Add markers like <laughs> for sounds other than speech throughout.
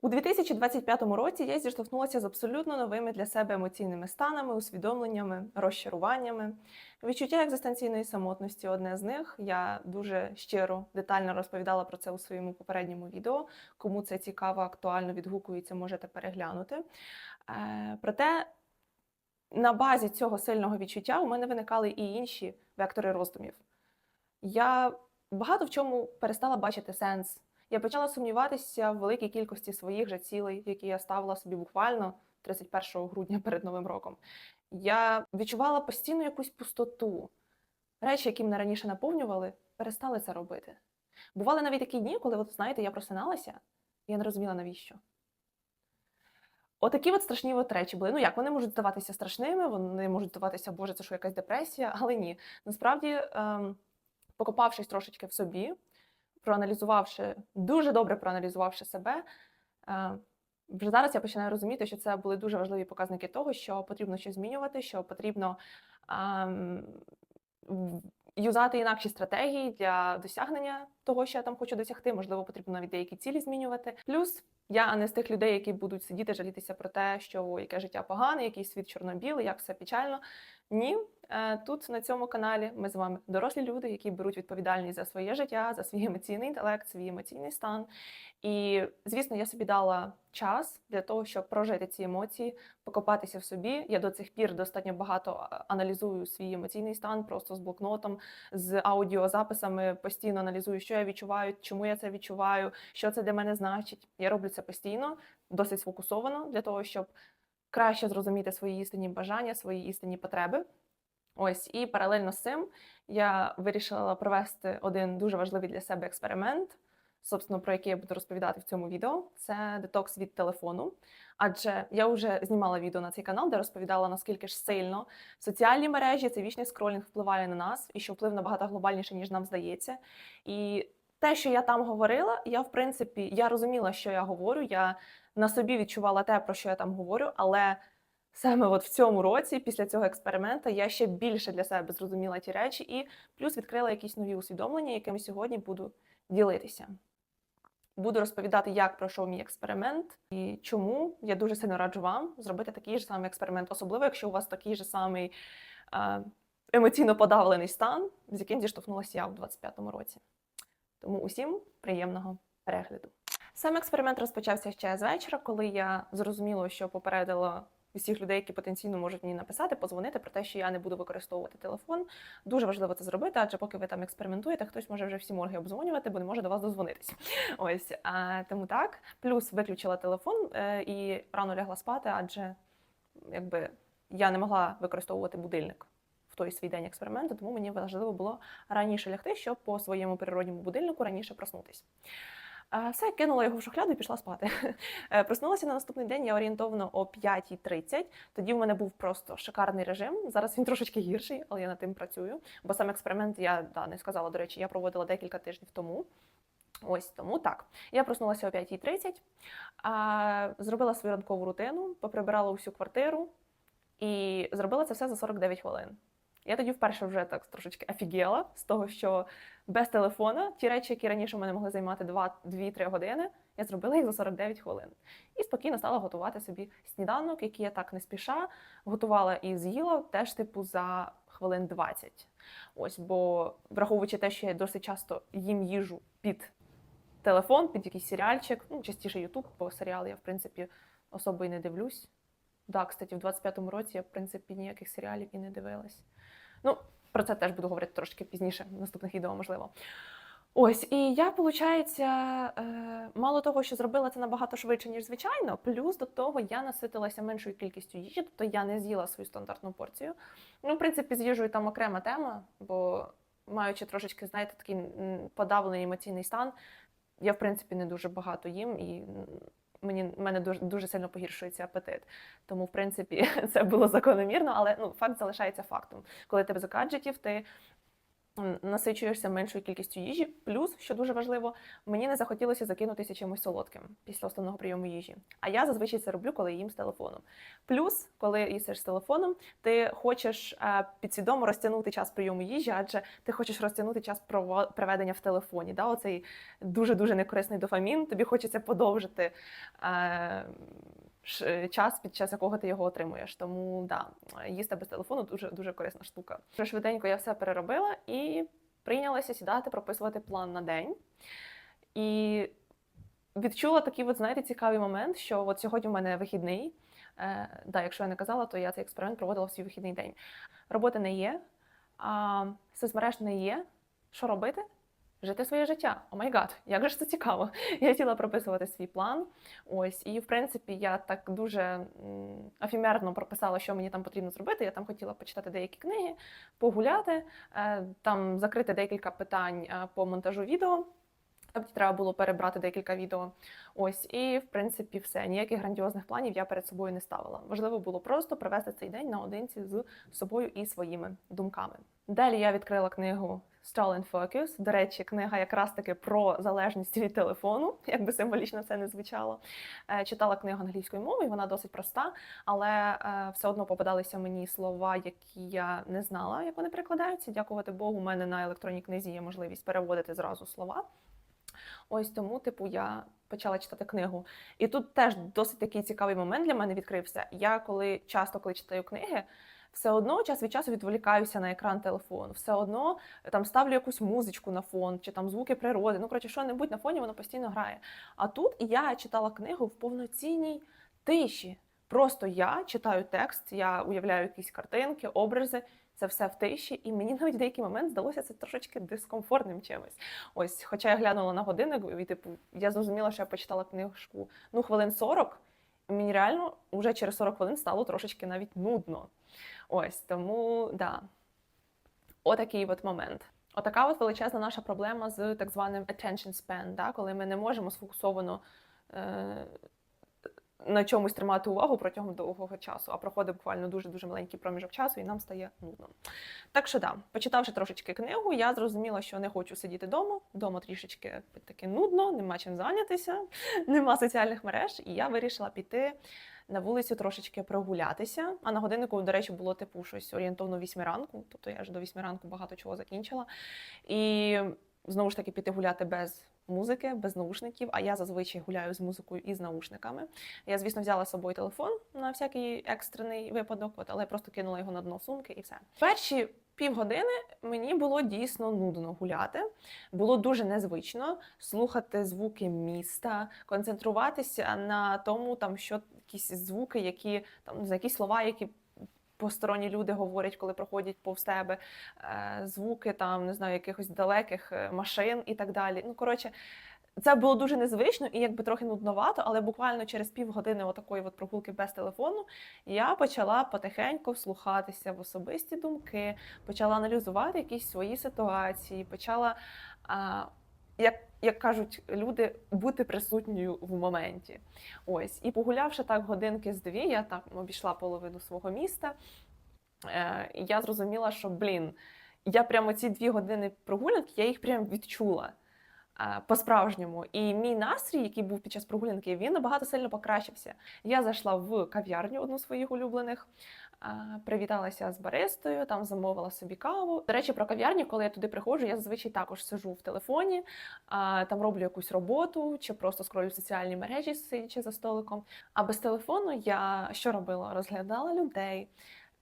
У 2025 році я зіштовхнулася з абсолютно новими для себе емоційними станами, усвідомленнями, розчаруваннями. Відчуття екзистенційної самотності одне з них. Я дуже щиро, детально розповідала про це у своєму попередньому відео. Кому це цікаво, актуально відгукується, можете переглянути. Е, Проте на базі цього сильного відчуття у мене виникали і інші вектори роздумів. Я багато в чому перестала бачити сенс. Я почала сумніватися в великій кількості своїх же цілей, які я ставила собі буквально 31 грудня перед Новим роком. Я відчувала постійно якусь пустоту. Речі, які мене раніше наповнювали, перестали це робити. Бували навіть такі дні, коли, от, знаєте, я просиналася, і я не розуміла, навіщо. Отакі от страшні от речі були. Ну як, вони можуть здаватися страшними, вони можуть здаватися, Боже, це що якась депресія, але ні. Насправді, ем, покопавшись трошечки в собі, проаналізувавши, дуже добре проаналізувавши себе, е, вже зараз я починаю розуміти, що це були дуже важливі показники того, що потрібно щось змінювати, що потрібно ем, юзати інакші стратегії для досягнення того, що я там хочу досягти. Можливо, потрібно навіть деякі цілі змінювати. Плюс я не з тих людей, які будуть сидіти, жалітися про те, що яке життя погане, який світ чорно-білий, як все печально. Ні, тут на цьому каналі ми з вами дорослі люди, які беруть відповідальність за своє життя, за свій емоційний інтелект, свій емоційний стан. І звісно, я собі дала час для того, щоб прожити ці емоції, покопатися в собі. Я до цих пір достатньо багато аналізую свій емоційний стан, просто з блокнотом, з аудіозаписами постійно аналізую, що я відчуваю, чому я це відчуваю, що це для мене значить. Я роблю це постійно, досить сфокусовано для того, щоб краще зрозуміти свої істинні бажання, свої істинні потреби. Ось і паралельно з цим я вирішила провести один дуже важливий для себе експеримент, собственно, про який я буду розповідати в цьому відео. Це детокс від телефону. Адже я вже знімала відео на цей канал, де розповідала, наскільки ж сильно соціальні мережі, цей вічний скролінг впливає на нас, і що вплив набагато глобальніше, ніж нам здається. І те, що я там говорила, я в принципі я розуміла, що я говорю. Я на собі відчувала те, про що я там говорю, але саме от в цьому році, після цього експерименту, я ще більше для себе зрозуміла ті речі і плюс відкрила якісь нові усвідомлення, якими сьогодні буду ділитися. Буду розповідати, як пройшов мій експеримент і чому я дуже сильно раджу вам зробити такий же самий експеримент, особливо якщо у вас такий же самий емоційно подавлений стан, з яким зіштовхнулася я у 25-му році. Тому усім приємного перегляду. Сам експеримент розпочався ще з вечора, коли я зрозуміла, що попередила усіх людей, які потенційно можуть мені написати, позвонити про те, що я не буду використовувати телефон. Дуже важливо це зробити, адже поки ви там експериментуєте, хтось може вже всі морги обдзвонювати, бо не може до вас дозвонитись. <laughs> Ось а, тому так. Плюс виключила телефон е, і рано лягла спати, адже якби я не могла використовувати будильник той свій день експерименту, тому мені важливо було раніше лягти, щоб по своєму природньому будильнику раніше проснутись. Все, кинула його в шухляду і пішла спати. <laughs> Е, Проснулася на наступний день я орієнтовно о 5.30. Тоді в мене був просто шикарний режим. Зараз він трошечки гірший, але я над тим працюю. Бо сам експеримент я да, не сказала, до речі, я проводила декілька тижнів тому. Ось тому так. Я проснулася о 5.30, а, зробила свою ранкову рутину, поприбирала усю квартиру і зробила це все за 49 хвилин. Я тоді вперше вже так трошечки офігела з того, що без телефона ті речі, які раніше мене могли займати 2-3 години, я зробила їх за 49 хвилин. І спокійно стала готувати собі сніданок, який я так не спіша готувала і з'їла теж типу за хвилин 20. Ось, бо враховуючи те, що я досить часто їм їжу під телефон, під якийсь серіальчик, ну частіше Ютуб, бо серіали я в принципі особо і не дивлюсь. Да, кстати, в 25-му році я в принципі ніяких серіалів і не дивилась. Ну, про це теж буду говорити трошки пізніше, в наступних відео, можливо. Ось, і я, виходить, мало того, що зробила це набагато швидше, ніж звичайно, плюс до того я наситилася меншою кількістю їжі, тобто я не з'їла свою стандартну порцію. Ну, в принципі, з їжею там окрема тема, бо маючи трошечки, знаєте, такий подавлений емоційний стан, я, в принципі, не дуже багато їм і. Мені в мене дуже дуже сильно погіршується апетит. Тому, в принципі, <laughs> це було закономірно, але ну факт залишається фактом. Коли тебе за гаджетів, ти насичуєшся меншою кількістю їжі. Плюс, що дуже важливо, мені не захотілося закинутися чимось солодким після основного прийому їжі. А я зазвичай це роблю, коли їм з телефоном. Плюс, коли їсиш з телефоном, ти хочеш е, підсвідомо розтягнути час прийому їжі, адже ти хочеш розтягнути час проведення в телефоні. Да? Оцей дуже дуже некорисний дофамін. Тобі хочеться подовжити. Е, час, під час якого ти його отримуєш. Тому да, їсти без телефону дуже дуже корисна штука. Швиденько я все переробила і прийнялася сідати, прописувати план на день. І відчула такий, от, знаєте, цікавий момент, що от сьогодні в мене вихідний. Е, да, якщо я не казала, то я цей експеримент проводила в свій вихідний день. Роботи не є, а соцмереж не є. Що робити? Жити своє життя. О май гад, як же ж це цікаво. <laughs> Я хотіла прописувати свій план. Ось, і в принципі, я так дуже афімерно прописала, що мені там потрібно зробити. Я там хотіла почитати деякі книги, погуляти, е, там закрити декілька питань е, по монтажу відео. Тобто треба було перебрати декілька відео. Ось, і в принципі, все. Ніяких грандіозних планів я перед собою не ставила. Важливо було просто провести цей день наодинці з собою і своїми думками. Далі я відкрила книгу Stolen Focus. До речі, книга якраз таки про залежність від телефону, як би символічно це не звучало. Е, Читала книгу англійською мовою, вона досить проста, але е, все одно попадалися мені слова, які я не знала, як вони перекладаються. Дякувати Богу, у мене на електронній книзі є можливість переводити зразу слова. Ось тому, типу, я почала читати книгу. І тут теж досить такий цікавий момент для мене відкрився. Я коли часто коли читаю книги, все одно час від часу відволікаюся на екран телефону. Все одно е, там ставлю якусь музичку на фон, чи там звуки природи. Ну, коротше, що-небудь на фоні воно постійно грає. А тут я читала книгу в повноцінній тиші. Просто я читаю текст, я уявляю якісь картинки, образи. Це все в тиші, і мені навіть в деякий момент здалося це трошечки дискомфортним чимось. Ось, хоча я глянула на годинник, і типу, я зрозуміла, що я почитала книжку ну, хвилин 40, і мені реально вже через 40 хвилин стало трошечки навіть нудно. Ось тому да. Отакий от момент. Отака от величезна наша проблема з так званим attention span, да? коли ми не можемо сфокусовано е, на чомусь тримати увагу протягом довгого часу, а проходить буквально дуже-дуже маленький проміжок часу, і нам стає нудно. Так що да, почитавши трошечки книгу, я зрозуміла, що не хочу сидіти вдома. Вдома трішечки таки нудно, нема чим зайнятися, <laughs> нема соціальних мереж, і я вирішила піти на вулицю трошечки прогулятися. А на годиннику, до речі, було типу щось орієнтовно 8 ранку, тобто я ж до 8 ранку багато чого закінчила. І знову ж таки піти гуляти без музики, без наушників. А я зазвичай гуляю з музикою і з наушниками. Я, звісно, взяла з собою телефон на всякий екстрений випадок, от, але просто кинула його на дно сумки і все. Перші півгодини мені було дійсно нудно гуляти. Було дуже незвично слухати звуки міста, концентруватися на тому, там що якісь звуки, які там за якісь слова, які посторонні люди говорять, коли проходять повз тебе, е, звуки там не знаю, якихось далеких е, машин і так далі. Ну коротше. Це було дуже незвично і якби трохи нудновато, але буквально через півгодини отакої от прогулки без телефону я почала потихеньку вслухатися в особисті думки, почала аналізувати якісь свої ситуації, почала, а, як, як кажуть люди, бути присутньою в моменті. Ось, і погулявши так годинки з дві, я так обійшла половину свого міста. Е, і я зрозуміла, що блін, я прямо ці дві години прогулянки, я їх прям відчула по-справжньому. І мій настрій, який був під час прогулянки, він набагато сильно покращився. Я зайшла в кав'ярню, одну своїх улюблених, е, привіталася з баристою, там замовила собі каву. До речі, про кав'ярню, коли я туди приходжу, я зазвичай також сижу в телефоні, там роблю якусь роботу чи просто скролю соціальні мережі, сидячи за столиком. А без телефону я що робила? Розглядала людей.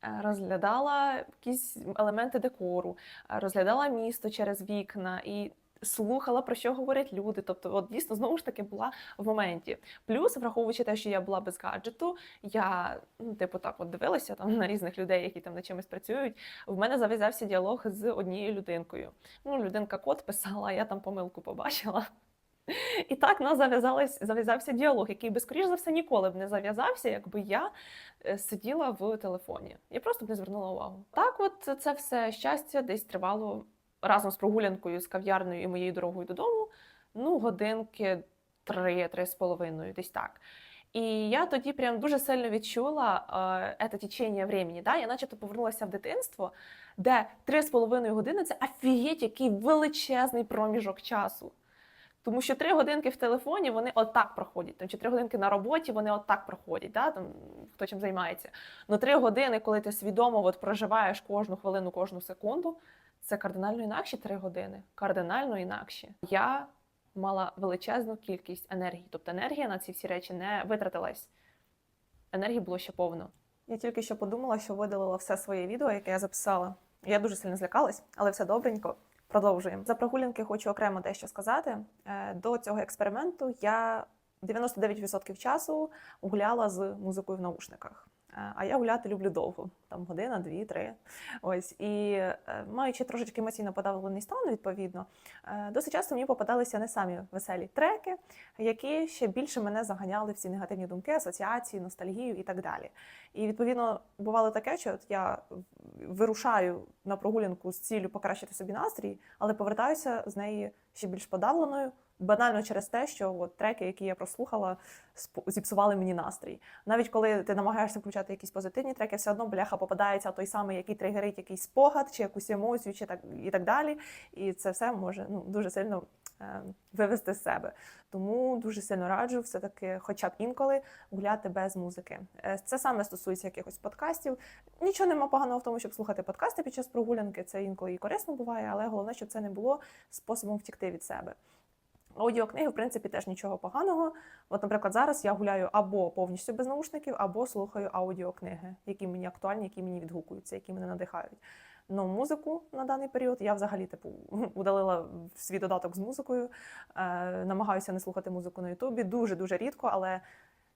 е, Розглядала якісь елементи декору, е, розглядала місто через вікна і слухала про що говорять люди. Тобто, от дійсно знову ж таки була в моменті. Плюс, враховуючи те, що я була без гаджету, я ну, типу так от дивилася там на різних людей, які там над чимось працюють. В мене зав'язався діалог з однією людинкою. Ну, людинка код писала, я там помилку побачила. І так нас зав'язався діалог, який би, скоріш за все, ніколи б не зав'язався, якби я е, сиділа в телефоні. Я просто б не звернула увагу. Так, от це все щастя десь тривало разом з прогулянкою з кав'ярнею і моєю дорогою додому. Ну, годинки три, три з половиною, десь так. І я тоді прям дуже сильно відчула е, це течення времени. Да? Я начебто повернулася в дитинство, де 3,5 години це офігеть, який величезний проміжок часу. Тому що три годинки в телефоні вони отак проходять. Там, чи три годинки на роботі вони отак проходять, да? там, хто чим займається. Ну три години, коли ти свідомо от, проживаєш кожну хвилину, кожну секунду, це кардинально інакші три години. Кардинально інакші. Я мала величезну кількість енергії. Тобто енергія на ці всі речі не витратилась. Енергії було ще повно. Я тільки що подумала, що видалила все своє відео, яке я записала. Я дуже сильно злякалась, але все добренько. Продовжуємо. За прогулянки хочу окремо дещо сказати. Е, До цього експерименту я 99% часу гуляла з музикою в наушниках. Е, А я гуляти люблю довго, там година, дві, три. Ось і е, маючи трошечки емоційно подавлений стан, відповідно, е, досить часто мені попадалися не самі веселі треки, які ще більше мене заганяли в ці негативні думки, асоціації, ностальгію і так далі. І відповідно бувало таке, що от я вирушаю на прогулянку з ціллю покращити собі настрій, але повертаюся з неї ще більш подавленою. Банально через те, що от треки, які я прослухала, зіпсували мені настрій. Навіть коли ти намагаєшся включати якісь позитивні треки, все одно бляха попадається той самий, який тригерить якийсь спогад, чи якусь емоцію, чи так і так далі. І це все може ну дуже сильно е, вивести з себе. Тому дуже сильно раджу все-таки, хоча б інколи гуляти без музики. Е, Це саме стосується якихось подкастів. Нічого нема поганого в тому, щоб слухати подкасти під час прогулянки. Це інколи і корисно буває, але головне, щоб це не було способом втікти від себе. Аудіокниги, в принципі, теж нічого поганого. От, наприклад, зараз я гуляю або повністю без наушників, або слухаю аудіокниги, які мені актуальні, які мені відгукуються, які мене надихають. Ну, музику на даний період я взагалі типу <laughs> удалила свій додаток з музикою. Е, намагаюся не слухати музику на Ютубі. Дуже дуже рідко, але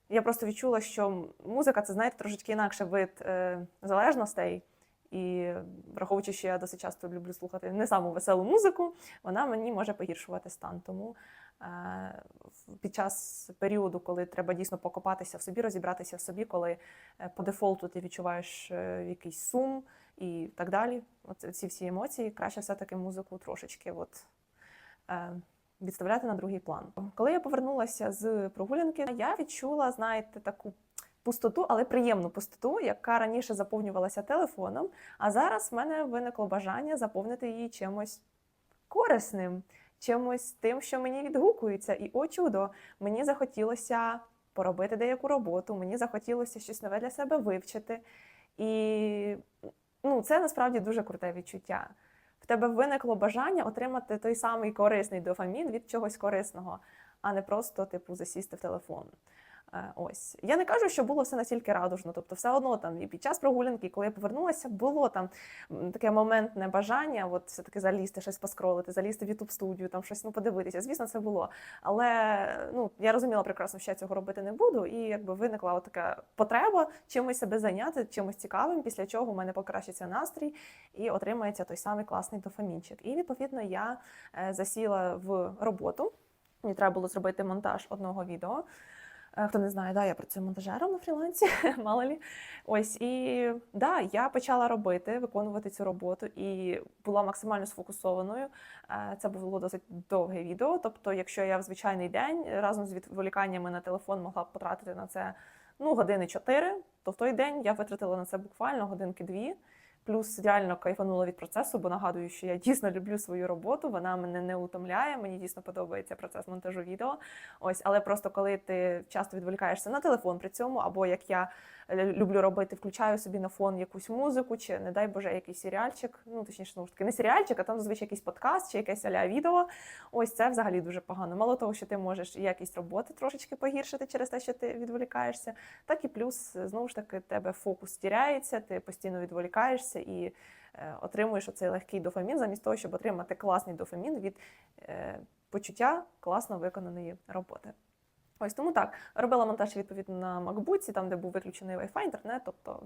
я просто відчула, що музика це знаєте трошечки інакше вид е, залежностей. І враховуючи, що я досить часто люблю слухати не саму веселу музику, вона мені може погіршувати стан. Тому е, під час періоду, коли треба дійсно покопатися в собі, розібратися в собі, коли е, по дефолту ти відчуваєш е, якийсь сум і так далі, от ці всі емоції, краще все-таки музику трошечки от, відставляти на другий план. Коли я повернулася з прогулянки, я відчула, знаєте, таку пустоту, але приємну пустоту, яка раніше заповнювалася телефоном, а зараз в мене виникло бажання заповнити її чимось корисним, чимось тим, що мені відгукується. І о чудо, мені захотілося поробити деяку роботу, мені захотілося щось нове для себе вивчити. І ну, це насправді дуже круте відчуття. В тебе виникло бажання отримати той самий корисний дофамін від чогось корисного, а не просто типу засісти в телефон. Е, Ось я не кажу, що було все настільки радужно. Тобто, все одно там і під час прогулянки, коли я повернулася, було там таке моментне бажання, от все таки залізти, щось поскролити, залізти в youtube студію, там щось ну подивитися. Звісно, це було. Але ну я розуміла прекрасно, що я цього робити не буду, і якби виникла така потреба чимось себе зайняти, чимось цікавим, після чого в мене покращиться настрій і отримається той самий класний дофамінчик. І відповідно я е, засіла в роботу. Мені треба було зробити монтаж одного відео. Е, Хто не знає, да, я працюю монтажером на фрілансі, <laughs> мало лі. Ось і да, я почала робити, виконувати цю роботу і була максимально сфокусованою. Е, Це було досить довге відео. Тобто, якщо я в звичайний день разом з відволіканнями на телефон могла б потратити на це ну, години 4, то в той день я витратила на це буквально годинки дві. Плюс реально кайфанула від процесу, бо нагадую, що я дійсно люблю свою роботу, вона мене не утомляє, мені дійсно подобається процес монтажу відео. Ось, але просто коли ти часто відволікаєшся на телефон при цьому, або як я люблю робити, включаю собі на фон якусь музику, чи не дай Боже, якийсь серіальчик. Ну точніше, знову ж таки, не серіальчик, а там зазвичай якийсь подкаст чи якесь аля відео. Ось це взагалі дуже погано. Мало того, що ти можеш якість роботи трошечки погіршити через те, що ти відволікаєшся, так і плюс знову ж таки тебе фокус тіряється, ти постійно відволікаєшся і е, отримуєш оцей легкий дофамін, замість того, щоб отримати класний дофамін від е, почуття класно виконаної роботи. Ось тому так робила монтаж відповідно на MacBook, там де був виключений Wi-Fi, інтернет, тобто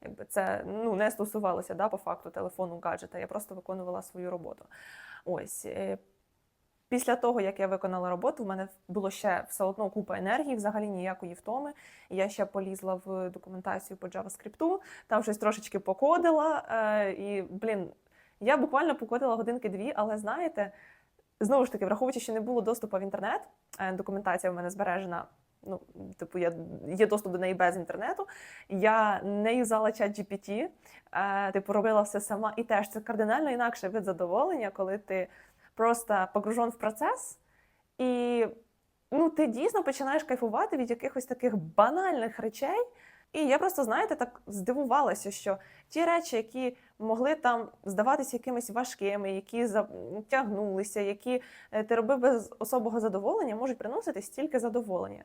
якби це ну не стосувалося да, по факту телефону гаджета. Я просто виконувала свою роботу. Ось е, після того, як я виконала роботу, в мене було ще все одно купа енергії, взагалі ніякої втоми. Я ще полізла в документацію по JavaScript, там щось трошечки покодила. е, І блін, я буквально покодила годинки дві, але знаєте. Знову ж таки, враховуючи, що не було доступу в інтернет, е, документація в мене збережена Ну, типу, я є доступ до неї без інтернету. Я не юзала чат GPT, е, типу, робила все сама. І теж це кардинально інакше вид задоволення, коли ти просто погружен в процес, і ну, ти дійсно починаєш кайфувати від якихось таких банальних речей. І я просто, знаєте, так здивувалася, що ті речі, які могли там здаватися якимись важкими, які затягнулися, які е, ти робив без особого задоволення, можуть приносити стільки задоволення.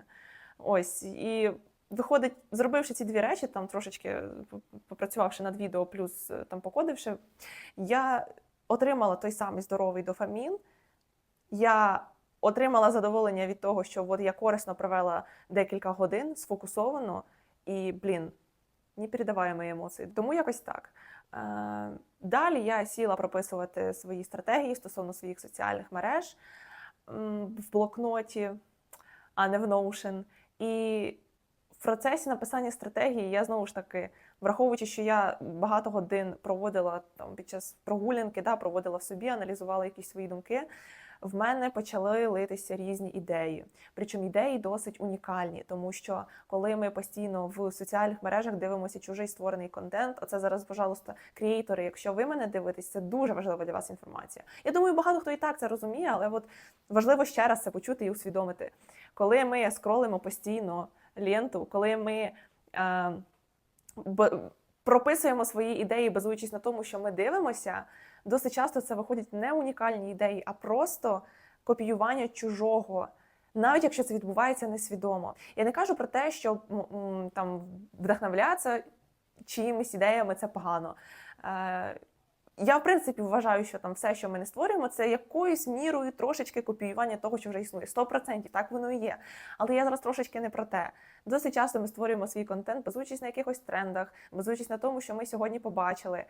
Ось і виходить, зробивши ці дві речі, там трошечки е, попрацювавши над відео, плюс е, там покодивши, я отримала той самий здоровий дофамін. Я отримала задоволення від того, що от я корисно провела декілька годин сфокусовано, і, блін, не передаває мої емоції. Тому якось так. Е, Далі я сіла прописувати свої стратегії стосовно своїх соціальних мереж в блокноті, а не в Notion. І в процесі написання стратегії я знову ж таки, враховуючи, що я багато годин проводила там під час прогулянки, да, проводила в собі, аналізувала якісь свої думки. В мене почали литися різні ідеї. Причому ідеї досить унікальні, тому що коли ми постійно в соціальних мережах дивимося чужий створений контент, оце зараз, пожалуйста, креатори. Якщо ви мене дивитесь, це дуже важлива для вас інформація. Я думаю, багато хто і так це розуміє, але от важливо ще раз це почути і усвідомити. Коли ми скролимо постійно ленту, коли ми е, прописуємо свої ідеї, базуючись на тому, що ми дивимося, досить часто це виходять не унікальні ідеї, а просто копіювання чужого. Навіть якщо це відбувається несвідомо, я не кажу про те, що там вдохновлятися чиїмись ідеями це погано. Е, я, в принципі, вважаю, що там все, що ми не створюємо, це якоюсь мірою трошечки копіювання того, що вже існує. 100%, так воно і є. Але я зараз трошечки не про те. Досить часто ми створюємо свій контент, базуючись на якихось трендах, базуючись на тому, що ми сьогодні побачили.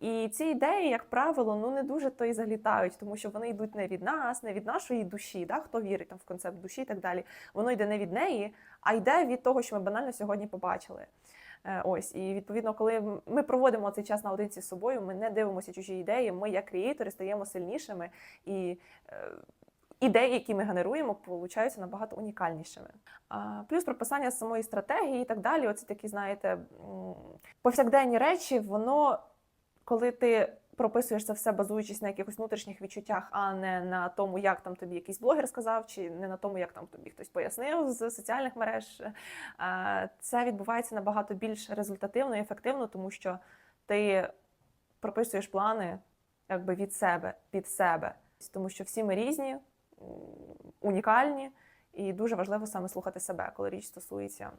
І ці ідеї, як правило, ну не дуже то і залітають, тому що вони йдуть не від нас, не від нашої душі, да? хто вірить там в концепт душі і так далі. Воно йде не від неї, а йде від того, що ми банально сьогодні побачили. Е, Ось і відповідно, коли ми проводимо цей час наодинці з собою, ми не дивимося чужі ідеї. Ми, як креатори, стаємо сильнішими, і е, ідеї, які ми генеруємо, получаються набагато унікальнішими. Плюс прописання самої стратегії і так далі. Оці такі, знаєте, повсякденні речі, воно коли ти прописуєш це все, базуючись на якихось внутрішніх відчуттях, а не на тому, як там тобі якийсь блогер сказав, чи не на тому, як там тобі хтось пояснив з соціальних мереж, е, це відбувається набагато більш результативно і ефективно, тому що ти прописуєш плани якби від себе, під себе. Тому що всі ми різні, унікальні, і дуже важливо саме слухати себе, коли річ стосується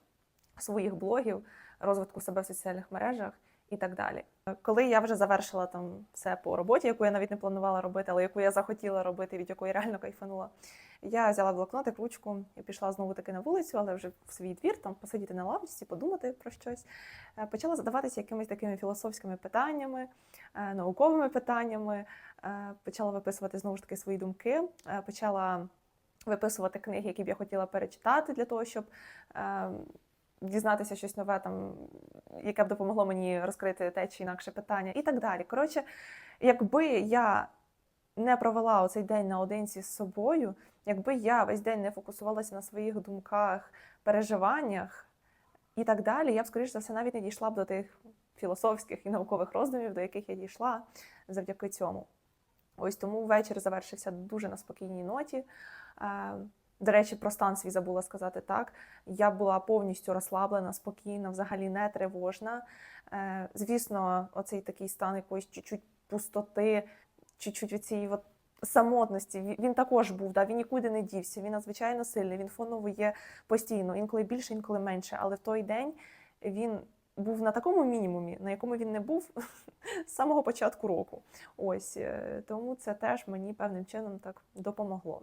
своїх блогів, розвитку себе в соціальних мережах і так далі. Коли я вже завершила там все по роботі, яку я навіть не планувала робити, але яку я захотіла робити, від якої реально кайфанула, я взяла блокнотик, ручку і пішла знову таки на вулицю, але вже в свій двір, там посидіти на лавочці, подумати про щось. Е, Почала задаватися якимись такими філософськими питаннями, е, науковими питаннями. Е, Почала виписувати знову ж таки свої думки. Почала виписувати книги, які б я хотіла перечитати для того, щоб е, дізнатися щось нове, там, яке б допомогло мені розкрити те чи інакше питання, і так далі. Коротше, якби я не провела оцей день наодинці з собою, якби я весь день не фокусувалася на своїх думках, переживаннях і так далі, я б, скоріш за все, навіть не дійшла б до тих філософських і наукових роздумів, до яких я дійшла завдяки цьому. Ось тому вечір завершився дуже на спокійній ноті. До речі, про стан свій забула сказати так. Я була повністю розслаблена, спокійна, взагалі не тривожна. Е, Звісно, оцей такий стан якоїсь чуть-чуть пустоти, чуть-чуть від цієї от самотності. Він також був, да, він нікуди не дівся. Він надзвичайно сильний, він фоново є постійно, інколи більше, інколи менше. Але в той день він був на такому мінімумі, на якому він не був <laughs> з самого початку року. Ось е, тому це теж мені певним чином так допомогло.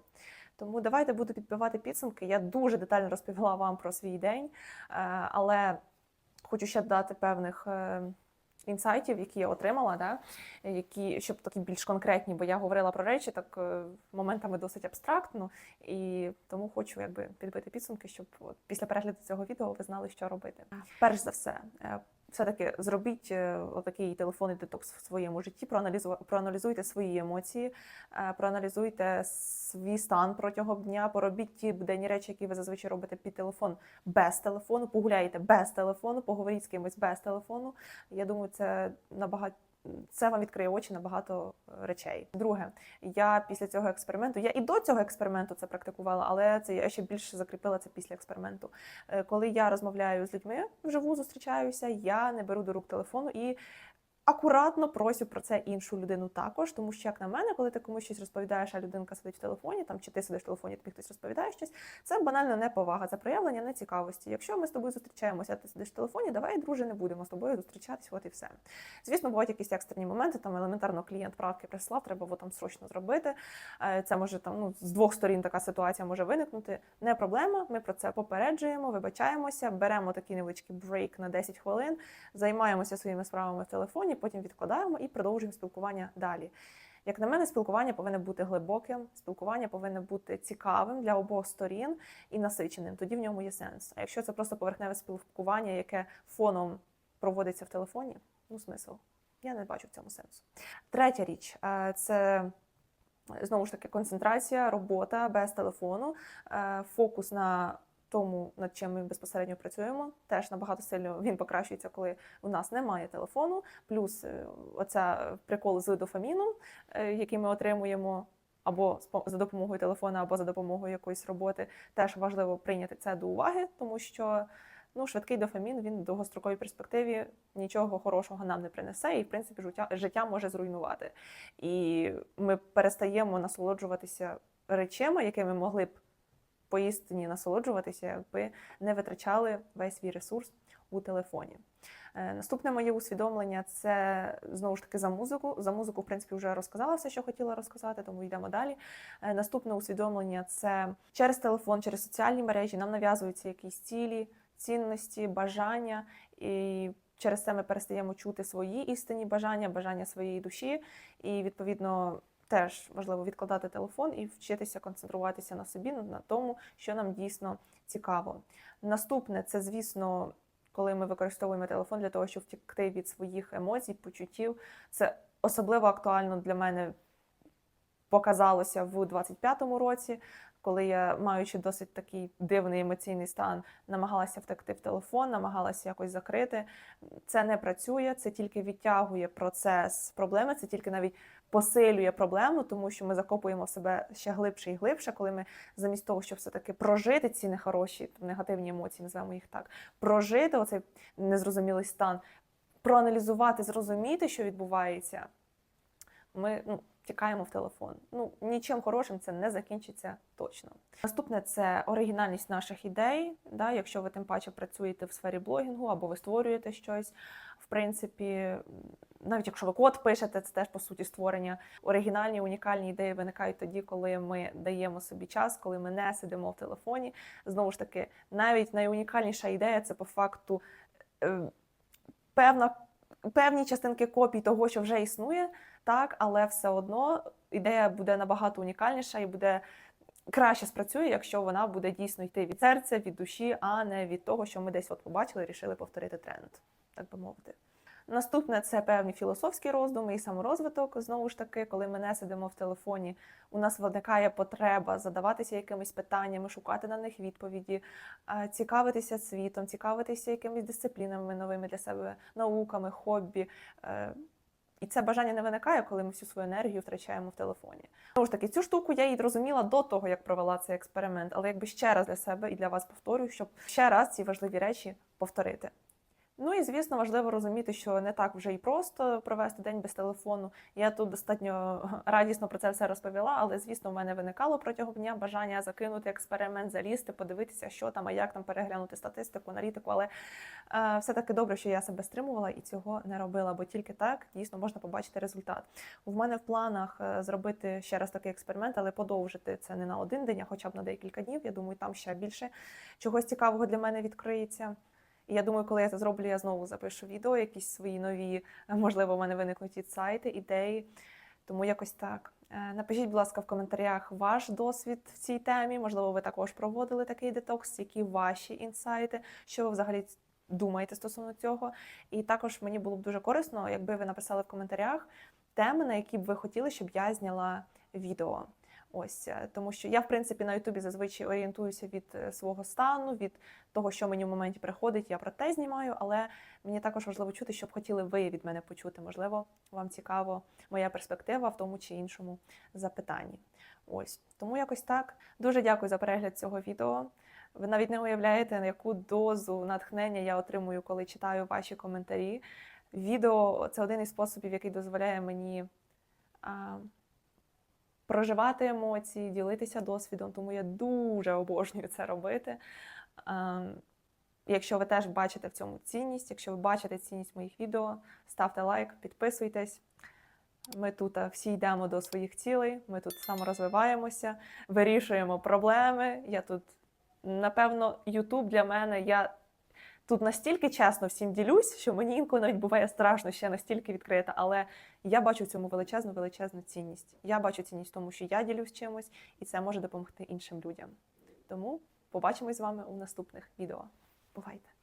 Тому давайте буду підбивати підсумки. Я дуже детально розповіла вам про свій день, е, але хочу ще дати певних е, інсайтів, які я отримала, да? які щоб такі більш конкретні, бо я говорила про речі так е, моментами досить абстрактно, і тому хочу якби підбити підсумки, щоб от, після перегляду цього відео ви знали, що робити. Перш за все, все-таки зробіть е, отакий телефонний детокс в своєму житті, проаналізу- проаналізуйте свої емоції, е, проаналізуйте свій стан протягом дня, поробіть ті буденні речі, які ви зазвичай робите під телефон без телефону, погуляйте без телефону, поговоріть з кимось без телефону. Я думаю, це набагато. Це вам відкриє очі на багато е, речей. Друге, я після цього експерименту, я і до цього експерименту це практикувала, але це я ще більше закріпила це після експерименту. Е, Коли я розмовляю з людьми вживу, зустрічаюся, я не беру до рук телефону і акуратно просю про це іншу людину також. Тому що, як на мене, коли ти комусь щось розповідаєш, а людинка сидить в телефоні, там чи ти сидиш в телефоні, тобі хтось розповідає щось, це банально неповага, це проявлення нецікавості. Якщо ми з тобою зустрічаємося, ти сидиш в телефоні, давай, друже, не будемо з тобою зустрічатися, от і все. Звісно, бувають якісь екстрені моменти, там елементарно клієнт правки прислав, треба його там срочно зробити. Е, Це може там ну, з двох сторін така ситуація може виникнути. Не проблема. Ми про це попереджуємо, вибачаємося, беремо такий невеличкий брейк на 10 хвилин, займаємося своїми справами в телефоні, потім відкладаємо і продовжуємо спілкування далі. Як на мене, спілкування повинно бути глибоким, спілкування повинно бути цікавим для обох сторін і насиченим. Тоді в ньому є сенс. А якщо це просто поверхневе спілкування, яке фоном проводиться в телефоні, ну смисл. Я не бачу в цьому сенсу. Третя річ е, це знову ж таки концентрація, робота без телефону, е, фокус на тому, над чим ми безпосередньо працюємо, теж набагато сильно він покращується, коли у нас немає телефону. Плюс е, оця прикол з дофаміном, е, який ми отримуємо. Або за допомогою телефона, або за допомогою якоїсь роботи, теж важливо прийняти це до уваги, тому що ну, швидкий дофамін він в довгостроковій перспективі нічого хорошого нам не принесе, і в принципі життя, життя може зруйнувати. І ми перестаємо насолоджуватися речами, якими могли б поістині насолоджуватися, якби не витрачали весь свій ресурс у телефоні. Е, Наступне моє усвідомлення це знову ж таки за музику. За музику, в принципі, вже розказала все, що хотіла розказати, тому йдемо далі. Е, Наступне усвідомлення це через телефон, через соціальні мережі нам нав'язуються якісь цілі, цінності, бажання, і через це ми перестаємо чути свої істинні бажання, бажання своєї душі, і відповідно. Теж важливо відкладати телефон і вчитися концентруватися на собі, на тому, що нам дійсно цікаво. Наступне це, звісно, коли ми використовуємо телефон для того, щоб втекти від своїх емоцій, почуттів. Це особливо актуально для мене показалося в 25-му році, коли я, маючи досить такий дивний емоційний стан, намагалася втекти в телефон, намагалася якось закрити. Це не працює, це тільки відтягує процес проблеми, це тільки навіть посилює проблему, тому що ми закопуємо в себе ще глибше і глибше, коли ми замість того, щоб все-таки прожити ці нехороші негативні емоції, називаємо їх так, прожити оцей незрозумілий стан, проаналізувати, зрозуміти, що відбувається, ми ну, тікаємо в телефон. Ну, нічим хорошим це не закінчиться точно. Наступне це оригінальність наших ідей. Да, якщо ви тим паче працюєте в сфері блогінгу або ви створюєте щось. В принципі, навіть якщо ви код пишете, це теж по суті створення. Оригінальні, унікальні ідеї виникають тоді, коли ми даємо собі час, коли ми не сидимо в телефоні. Знову ж таки, навіть найунікальніша ідея це по факту е, певна. Певні частинки копій того, що вже існує, так, але все одно ідея буде набагато унікальніша і буде краще спрацює, якщо вона буде дійсно йти від серця, від душі, а не від того, що ми десь от побачили і рішили повторити тренд, так би мовити. Наступне це певні філософські роздуми і саморозвиток. Знову ж таки, коли ми не сидимо в телефоні, у нас виникає потреба задаватися якимись питаннями, шукати на них відповіді, е, цікавитися світом, цікавитися якимись дисциплінами новими для себе, науками, хобі. І це бажання не виникає, коли ми всю свою енергію втрачаємо в телефоні. Тому ж таки, цю штуку я її зрозуміла до того, як провела цей експеримент, але якби ще раз для себе і для вас повторюю, щоб ще раз ці важливі речі повторити. Ну і звісно, важливо розуміти, що не так вже і просто провести день без телефону. Я тут достатньо радісно про це все розповіла, але звісно, в мене виникало протягом дня бажання закинути експеримент, залізти, подивитися, що там, а як там переглянути статистику, аналітику. Але е, все таки добре, що я себе стримувала і цього не робила, бо тільки так дійсно можна побачити результат. У мене в планах е, зробити ще раз такий експеримент, але подовжити це не на один день, а хоча б на декілька днів. Я думаю, там ще більше чогось цікавого для мене відкриється. І я думаю, коли я це зроблю, я знову запишу відео, якісь свої нові, е, можливо, в мене виникнуть інсайти, ідеї. Тому якось так. Е, Напишіть, будь ласка, в коментарях ваш досвід в цій темі. Можливо, ви також проводили такий детокс, які ваші інсайти, що ви взагалі думаєте стосовно цього. І також мені було б дуже корисно, якби ви написали в коментарях теми, на які б ви хотіли, щоб я зняла відео. Ось е, тому, що я в принципі на Ютубі зазвичай орієнтуюся від е, свого стану, від того, що мені в моменті приходить. Я про те знімаю, але мені також важливо чути, що б хотіли ви від мене почути. Можливо, вам цікаво моя перспектива в тому чи іншому запитанні. Ось тому якось так. Дуже дякую за перегляд цього відео. Ви навіть не уявляєте, на яку дозу натхнення я отримую, коли читаю ваші коментарі. Відео це один із способів, який дозволяє мені а, проживати емоції, ділитися досвідом, тому я дуже обожнюю це робити. Якщо ви теж бачите в цьому цінність, якщо ви бачите цінність моїх відео, ставте лайк, підписуйтесь. Ми тут всі йдемо до своїх цілей, ми тут саморозвиваємося, вирішуємо проблеми. Я тут, напевно, Ютуб для мене. Я тут настільки чесно всім ділюсь, що мені інколи навіть буває страшно ще настільки відкрита, але я бачу в цьому величезну величезну цінність. Я бачу цінність в тому, що я ділюсь чимось, і це може допомогти іншим людям. Тому побачимось з вами у наступних відео. Бувайте!